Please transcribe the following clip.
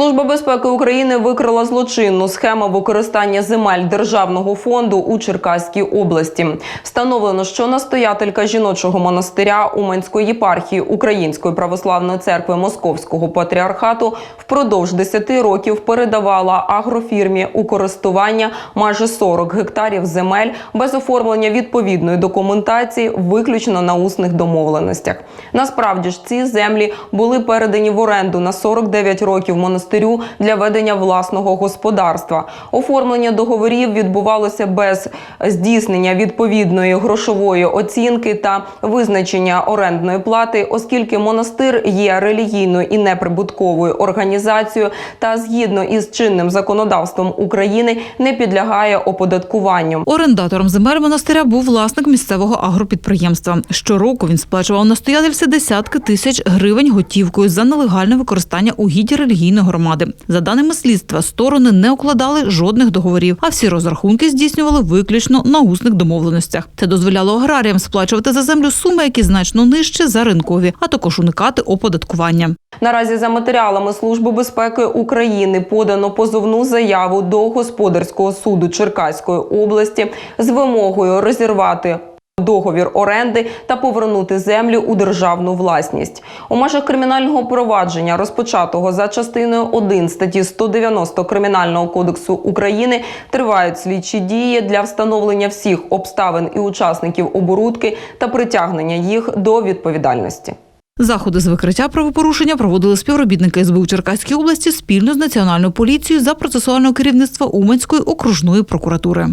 Служба безпеки України викрила злочинну схему використання земель державного фонду у Черкаській області. Встановлено, що настоятелька жіночого монастиря Уманської єпархії Української православної церкви Московського патріархату впродовж 10 років передавала агрофірмі у користування майже 40 гектарів земель без оформлення відповідної документації, виключно на усних домовленостях. Насправді ж ці землі були передані в оренду на 49 років монастирю для ведення власного господарства. Оформлення договорів відбувалося без здійснення відповідної грошової оцінки та визначення орендної плати, оскільки монастир є релігійною і неприбутковою організацією та згідно із чинним законодавством України не підлягає оподаткуванню. Орендатором земель монастиря був власник місцевого агропідприємства. Щороку він сплачував настоятельці десятки тисяч гривень готівкою за нелегальне використання угідь релігійної громади. За даними слідства, сторони не укладали жодних договорів, а всі розрахунки здійснювали виключно на усних домовленостях. Це дозволяло аграріям сплачувати за землю суми, які значно нижче за ринкові, а також уникати оподаткування. Наразі за матеріалами Служби безпеки України подано позовну заяву до господарського суду Черкаської області з вимогою розірвати. Договір оренди та повернути землю у державну власність у межах кримінального провадження, розпочатого за частиною 1 статті 190 кримінального кодексу України, тривають слідчі дії для встановлення всіх обставин і учасників оборудки та притягнення їх до відповідальності. Заходи з викриття правопорушення проводили співробітники СБУ Черкаської області спільно з Національною поліцією за процесуального керівництва Уманської окружної прокуратури.